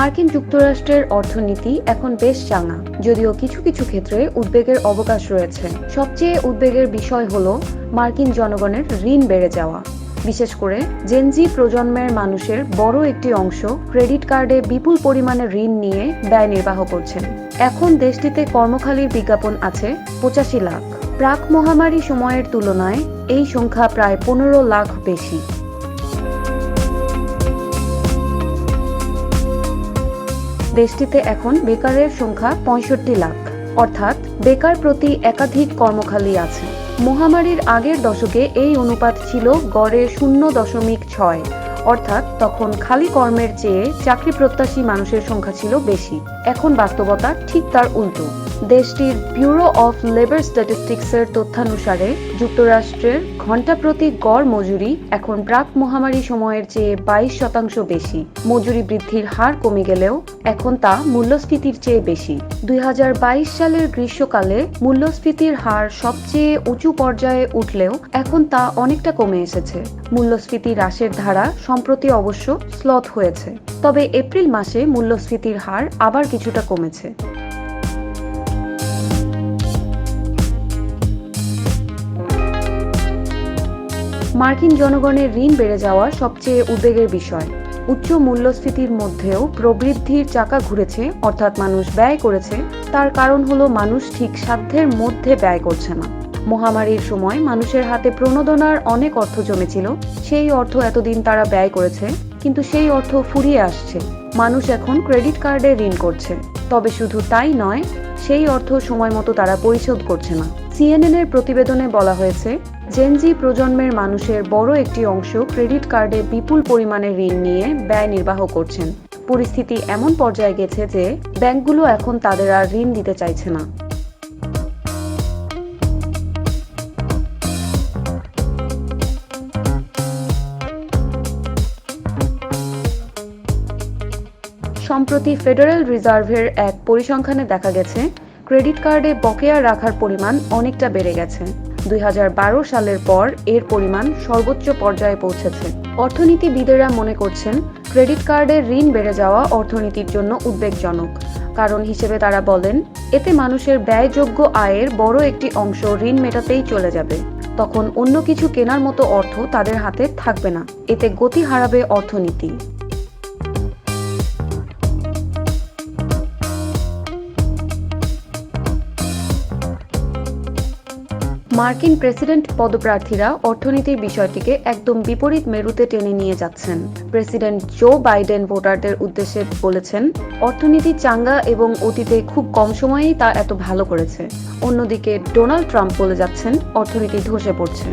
মার্কিন যুক্তরাষ্ট্রের অর্থনীতি এখন বেশ চাঙা, যদিও কিছু কিছু ক্ষেত্রে উদ্বেগের অবকাশ রয়েছে। সবচেয়ে উদ্বেগের বিষয় হল মার্কিন জনগণের ঋণ বেড়ে যাওয়া। বিশেষ করে জেনজি প্রজন্মের মানুষের বড় একটি অংশ ক্রেডিট কার্ডে বিপুল পরিমাণে ঋণ নিয়ে ব্যয় নির্বাহ করছেন। এখন দেশটিতে কর্মখালির বিজ্ঞাপন আছে পঁচাশি লাখ। প্রাক মহামারী সময়ের তুলনায় এই সংখ্যা প্রায় পনেরো লাখ বেশি। দেশটিতে এখন বেকারের সংখ্যা পঁয়ষট্টি লাখ। অর্থাৎ বেকার প্রতি একাধিক কর্মখালী আছে। মহামারীর আগের দশকে এই অনুপাত ছিল গড়ে শূন্য দশমিক ছয়। অর্থাৎ তখন খালি কর্মের চেয়ে চাকরি প্রত্যাশী মানুষের সংখ্যা ছিল বেশি। এখন বাস্তবতা ঠিক তার উল্টো। দেশটির ব্যুরো অফ লেবার স্ট্যাটিস্টিক্সের তথ্যানুসারে, যুক্তরাষ্ট্রের ঘণ্টা প্রতি গড় মজুরি এখন প্রাক মহামারী সময়ের চেয়ে বাইশ শতাংশ বেশি। মজুরি বৃদ্ধির হার কমে গেলেও এখন তা মূল্যস্ফীতির চেয়ে বেশি। দুই হাজার বাইশ সালের গ্রীষ্মকালে মূল্যস্ফীতির হার সবচেয়ে উঁচু পর্যায়ে উঠলেও এখন তা অনেকটা কমে এসেছে। মূল্যস্ফীতি হ্রাসের ধারা সম্প্রতি অবশ্য স্লথ হয়েছে। তবে এপ্রিল মাসে মূল্যস্ফীতির হার আবার কিছুটা কমেছে। মার্কিন জনগণের ঋণ বেড়ে যাওয়া সবচেয়ে উদ্বেগের বিষয়। উচ্চ মূল্যস্ফীতির মধ্যেও প্রবৃদ্ধির চাকা ঘুরেছে, অর্থাৎ মানুষ ব্যয় করেছে। তার কারণ হলো মানুষ ঠিক সাধ্যের মধ্যে ব্যয় করছে না। মহামারীর সময় মানুষের হাতে প্রণোদনার অনেক অর্থ জমেছিল। সেই অর্থ এতদিন তারা ব্যয় করেছে, কিন্তু সেই অর্থ ফুরিয়ে আসছে। মানুষ এখন ক্রেডিট কার্ডে ঋণ করছে। তবে শুধু তাই নয়, সেই অর্থ সময় মতো তারা পরিশোধ করছে না। সিএনএন এর প্রতিবেদনে বলা হয়েছে জেনজি প্রজন্মের মানুষের বড় একটি অংশ ক্রেডিট কার্ডে বিপুল পরিমাণে ঋণ নিয়ে ব্যয় নির্বাহ করছেন। পরিস্থিতি এমন পর্যায়ে গেছে যে ব্যাংকগুলো এখন তাদের আর ঋণ দিতে চাইছে না। সম্প্রতি ফেডারেল রিজার্ভের এক পরিসংখ্যানে দেখা গেছে, ক্রেডিট কার্ডে বকেয়া রাখার পরিমাণ অনেকটা বেড়ে গেছে। দুই হাজার বারো সালের পর এর পরিমাণ সর্বোচ্চ পর্যায়ে পৌঁছেছে। অর্থনীতিবিদেরা মনে করছেন, ক্রেডিট কার্ডের ঋণ বেড়ে যাওয়া অর্থনীতির জন্য উদ্বেগজনক। কারণ হিসেবে তারা বলেন, এতে মানুষের ব্যয়যোগ্য আয়ের বড় একটি অংশ ঋণ মেটাতেই চলে যাবে। তখন অন্য কিছু কেনার মতো অর্থ তাদের হাতে থাকবে না। এতে গতি হারাবে অর্থনীতি। মার্কিন প্রেসিডেন্ট পদপ্রার্থীরা অর্থনীতির বিষয়টিকে একদম বিপরীত মেরুতে টেনে নিয়ে যাচ্ছেন। প্রেসিডেন্ট জো বাইডেন ভোটারদের উদ্দেশ্যে বলেছেন, অর্থনীতি চাঙ্গা এবং অতীতে খুব কম সময়েই তা এত ভালো করেছে। অন্যদিকে ডোনাল্ড ট্রাম্প বলে যাচ্ছেন, অর্থনীতি ধসে পড়ছে।